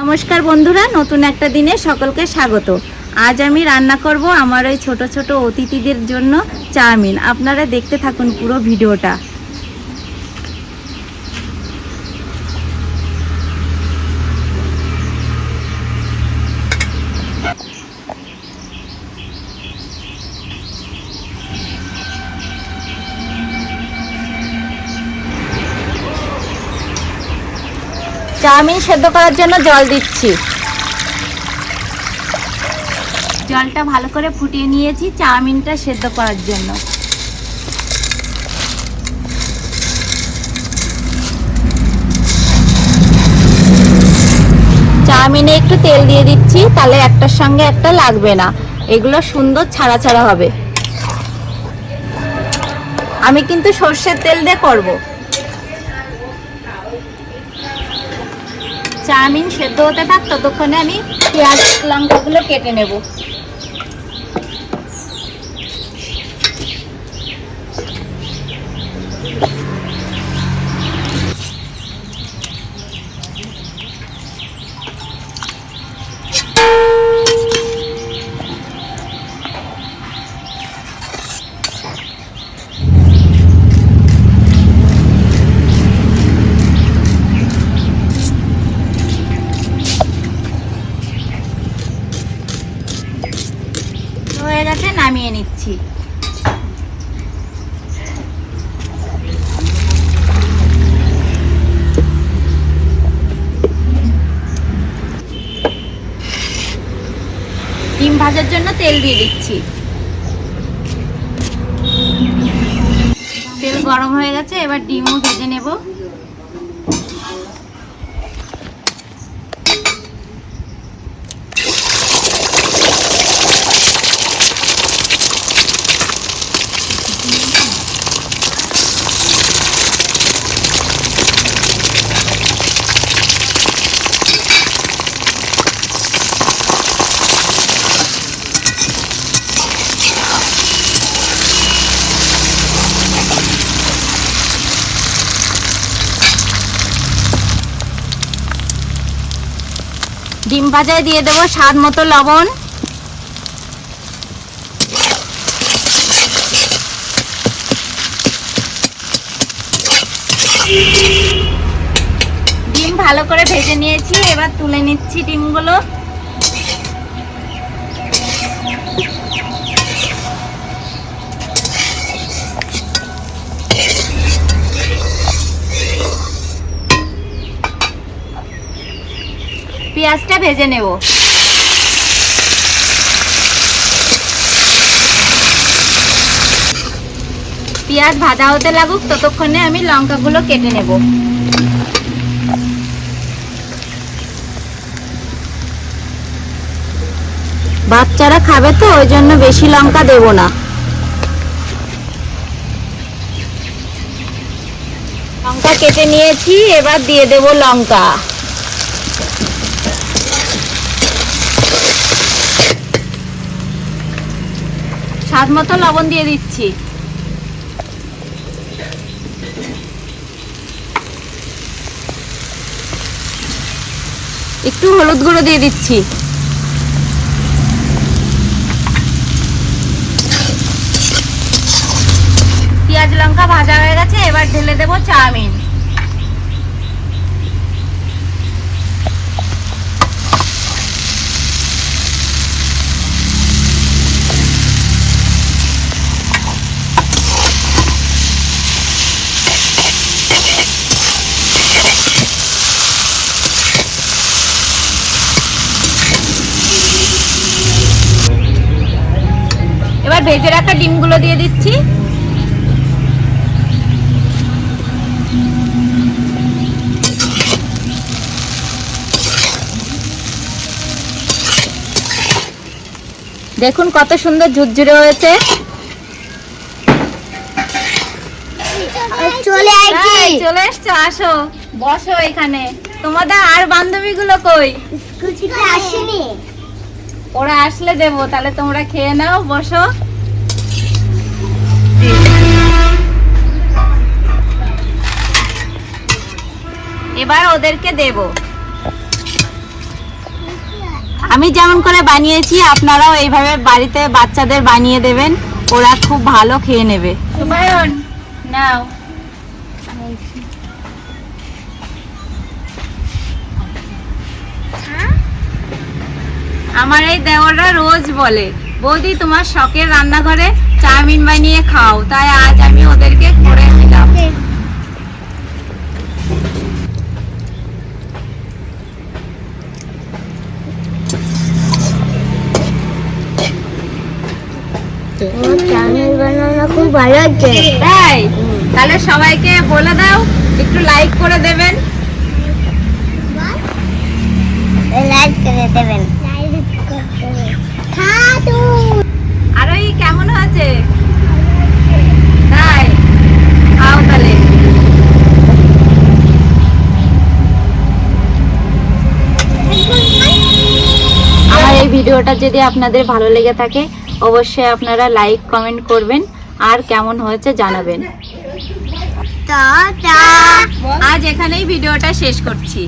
নমস্কার বন্ধুরা, নতুন একটা দিনে সকলকে স্বাগত। আজ আমি রান্না করব আমার ওই ছোট ছোট অতিথিদের জন্য চাউমিন। আপনারা দেখতে থাকুন পুরো ভিডিওটা। চাউমিন সেদ্ধ করার জন্য জল দিচ্ছি। জলটা ভালো করে ফুটিয়ে নিয়েছি চাউমিনটা সেদ্ধ করার জন্য। চাউমিনে একটু তেল দিয়ে দিচ্ছি তাহলে একটার সঙ্গে একটা লাগবে না। এগুলো সুন্দর ছাড়া ছাড়া হবে। আমি কিন্তু সর্ষের তেল দিয়ে করব। চাউমিন সেদ্ধ হতে থাক ততক্ষণে আমি পেঁয়াজ লঙ্কাগুলো কেটে নেব। হয়ে গেছে, নামিয়ে নিচ্ছি। ডিম ভাজার জন্য তেল দিয়ে দিচ্ছি। তেল গরম হয়ে গেছে, এবার ডিমও ভেজে নেব। ডিম ভাজায় দিয়ে দেবো স্বাদ মতো লবণ। ডিম ভালো করে ভেজে নিয়েছি, এবার তুলে নিচ্ছি ডিমগুলো। পেঁয়াজটা ভেজে নেব। পেঁয়াজ ভাজা হতে লাগুক, ততক্ষণে আমি লঙ্কাগুলো কেটে নেব। বাচ্চারা খাবে তো, ওই জন্য বেশি লঙ্কা দেব না। লঙ্কা কেটে নিয়েছি, এবার দিয়ে দেব লঙ্কা। স্বাদ মতো লবণ দিয়ে দিচ্ছি। একটু হলুদ গুঁড়ো দিয়ে দিচ্ছি। পেঁয়াজ লঙ্কা ভাজা হয়ে গেছে, এবার ঢেলে দেবো চাউমিন। ভেজে রাখা ডিমগুলো দিয়ে দিচ্ছি। দেখুন কত সুন্দর ঝুরঝুরে হয়েছে। চলে চলে এসছো আসো। বসো এখানে। তোমাদের আর বান্ধবীগুলো কই? আসেনি। ওরা আসলে দেবো তাহলে তোমরা খেয়ে নাও বসো। ওদেরকে দেব। আমি যেমন করে বানিয়েছি আপনারাও এইভাবে বাড়িতে বাচ্চাদের বানিয়ে দেবেন। ওরা খুব ভালো খেয়ে নেবে। নাও। আমার এই দেওররা রোজ বলে বৌদি তোমার শখের রান্নাঘরে চাউমিন বানিয়ে খাও। তাই আজ আমি ওদেরকে করে দিলাম তোমার চাউমিন বানানো খুব ভালো হচ্ছে। তাই? তাহলে সবাইকে বলে দাও একটু লাইক করে দেবেন। লাইক করে দেবেন। আর ওই কেমন হয়েছে তাই? খাও তাহলে। আমার এই ভিডিওটা যদি আপনাদের ভালো লেগে থাকে অবশ্যই আপনারা লাইক কমেন্ট করবেন আর কেমন হয়েছে জানাবেন। আজ এখানেই ভিডিওটা শেষ করছি।